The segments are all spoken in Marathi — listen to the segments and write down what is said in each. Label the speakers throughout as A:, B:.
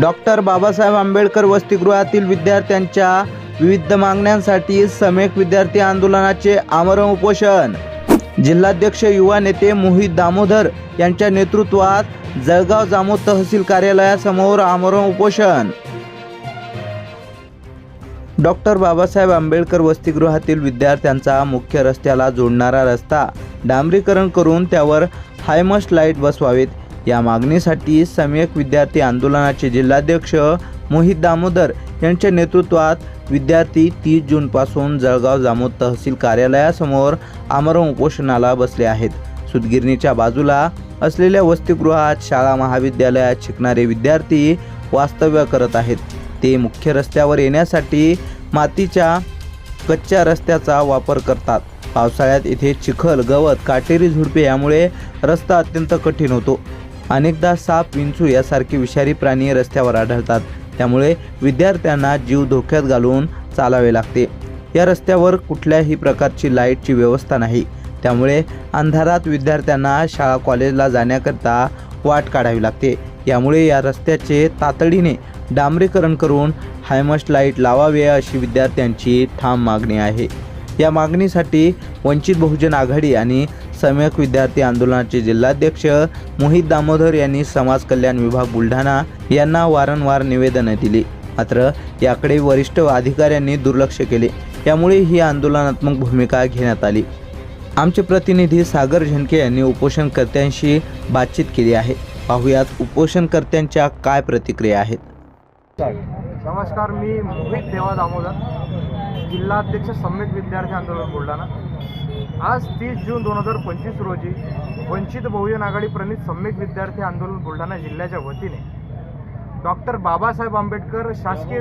A: डॉक्टर बाबासाहेब आंबेडकर वसतिगृहातील विद्यार्थ्यांच्या विविध मागण्यांसाठी समेक विद्यार्थी आंदोलनाचे आमरण उपोषण. जिल्हाध्यक्ष युवा नेते मोहित दामोदर यांच्या नेतृत्वात जळगाव जामोद तहसील कार्यालयासमोर आमरण उपोषण. डॉक्टर बाबासाहेब आंबेडकर वसतिगृहातील विद्यार्थ्यांचा मुख्य रस्त्याला जोडणारा रस्ता डांबरीकरण करून त्यावर हायमस्ट लाइट बसवावेत. या मागणीसाठी सम्यक विद्यार्थी आंदोलनाचे जिल्हाध्यक्ष मोहित दामोदर यांच्या नेतृत्वात विद्यार्थी तीस जूनपासून जळगाव जामोद तहसील कार्यालयासमोर आमरण उपोषणाला बसले आहेत. सुतगिरणीच्या बाजूला असलेल्या वसतिगृहात शाळा महाविद्यालयात शिकणारे विद्यार्थी वास्तव्य करत आहेत. ते मुख्य रस्त्यावर येण्यासाठी मातीच्या कच्च्या रस्त्याचा वापर करतात. पावसाळ्यात इथे चिखल गवत काटेरी झुडपे यामुळे रस्ता अत्यंत कठीण होतो. अनेकदा साप विंचू यासारखे विषारी प्राणी रस्त्यावर आढळतात. त्यामुळे विद्यार्थ्यांना जीव धोक्यात घालून चालावे लागते. या रस्त्यावर कुठल्याही प्रकारची लाईटची व्यवस्था नाही. त्यामुळे अंधारात विद्यार्थ्यांना शाळा कॉलेजला जाण्याकरता वाट काढावी लागते. यामुळे या रस्त्याचे तातडीने डांबरीकरण करून हायमस्ट लाइट लावावे अशी विद्यार्थ्यांची ठाम मागणी आहे. या मागणीसाठी वंचित बहुजन आघाडी आणि सम्यक विद्यार्थी आंदोलनाचे जिल्हाध्यक्ष मोहित दामोदर यांनी समाज कल्याण विभाग बुलढाणा यांना वारंवार निवेदनं दिली. मात्र याकडे वरिष्ठ अधिकाऱ्यांनी दुर्लक्ष केले. त्यामुळे ही आंदोलनात्मक भूमिका घेण्यात आली. आमचे प्रतिनिधी सागर झनके यांनी उपोषणकर्त्यांशी बातचीत केली आहे. पाहुयात उपोषणकर्त्यांच्या काय प्रतिक्रिया आहेत.
B: नमस्कार मी मोहित देवा दामोदर जिल्हाध्यक्ष सम्यक विद्यार्थी आंदोलन बुलढाणा. आज तीस जून दोन हजार पंचवीस रोजी वंचित बहुजन आघाडी प्रणित सम्यक विद्यार्थी आंदोलन बुलढाणा जिल्ह्याच्या वतीने. डॉक्टर बाबासाहेब आंबेडकर शासकीय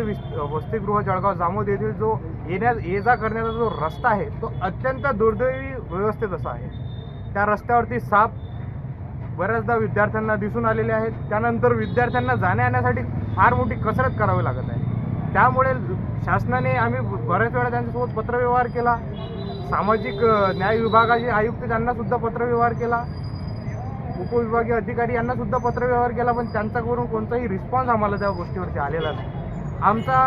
B: वसतिगृह जळगाव जामोद येथील जो येण्या ये जा करण्याचा जो रस्ता आहे तो अत्यंत दुर्दैवी व्यवस्थेत असा आहे. त्या रस्त्यावरती साप बऱ्याचदा विद्यार्थ्यांना दिसून आलेले आहेत. त्यानंतर विद्यार्थ्यांना जाण्या येण्यासाठी फार मोठी कसरत करावी लागत आहे. त्यामुळे शासनाने आम्ही बऱ्याच वेळा त्यांच्यासोबत पत्रव्यवहार केला. सामाजिक न्याय विभागाचे आयुक्त त्यांना सुद्धा पत्रव्यवहार केला. उपविभागीय अधिकारी यांना सुद्धा पत्रव्यवहार केला पण त्यांच्याकडून कोणताही रिस्पॉन्स आम्हाला त्या गोष्टीवरती आलेला नाही. आमचा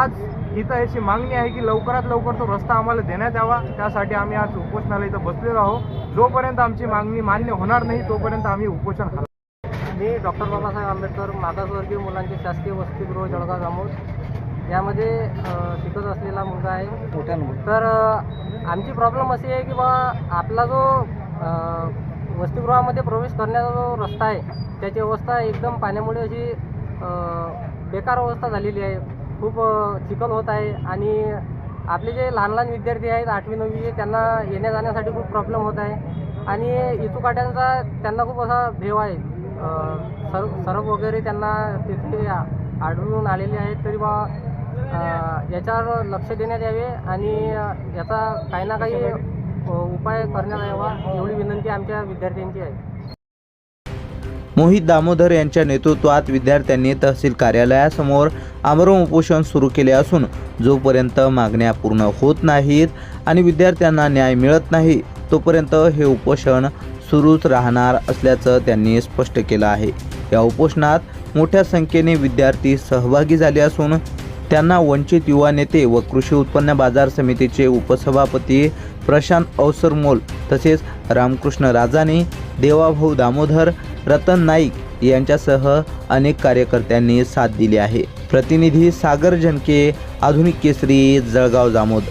B: आज इथं याची मागणी आहे की लवकरात लवकर तो रस्ता आम्हाला देण्यात यावा. त्यासाठी आम्ही आज उपोषणाला इथं बसलेलो आहोत. जोपर्यंत आमची मागणी मान्य होणार नाही तोपर्यंत आम्ही उपोषण
C: मी डॉक्टर बाबासाहेब आंबेडकर मागासवर्गीय मुलांचे शासकीय वसतिगृह जळगाव जामोद. यामध्ये शिकत असलेला मुलगा आहे. तर अ, आमची प्रॉब्लेम अशी आहे की बा आपला जो वसतिगृहामध्ये प्रवेश करण्याचा जो रस्ता आहे त्याची अवस्था एकदम पाण्यामुळे अशी बेकार अवस्था झालेली आहे. खूप चिखल होत आहे आणि आपले जे लहान लहान विद्यार्थी आहेत आठवी नववी त्यांना येण्या जाण्यासाठी खूप प्रॉब्लेम होत आहे. आणि इचूकाट्यांचा त्यांना खूप असा भेव आहे. सर सरप वगैरे त्यांना तिथे आढळून आलेले आहेत. तरी बा याच्यावर लक्ष देण्यात यावे आणि याचा काही ना काही उपाय करण्यात यावा एवढी विनंती आमच्या विद्यार्थ्यांची आहे.
A: मोहित दामोदर यांच्या नेतृत्वात विद्यार्थ्यांनी तहसील कार्यालयासमोर आमरण उपोषण सुरू केले असून जोपर्यंत मागण्या पूर्ण होत नाहीत आणि विद्यार्थ्यांना न्याय मिळत नाही तोपर्यंत हे उपोषण सुरूच राहणार असल्याचं त्यांनी स्पष्ट केलं आहे. या उपोषणात मोठ्या संख्येने विद्यार्थी सहभागी झाले असून त्यांना वंचित युवा नेते व कृषी उत्पन्न बाजार समितीचे उपसभापती प्रशांत अवसरमोल तसेच रामकृष्ण राजाने देवाभाऊ दामोदर रतन नाईक यांच्यासह अनेक कार्यकर्त्यांनी साथ दिली आहे. प्रतिनिधी सागर जनके आधुनिक केसरी जळगाव जामोद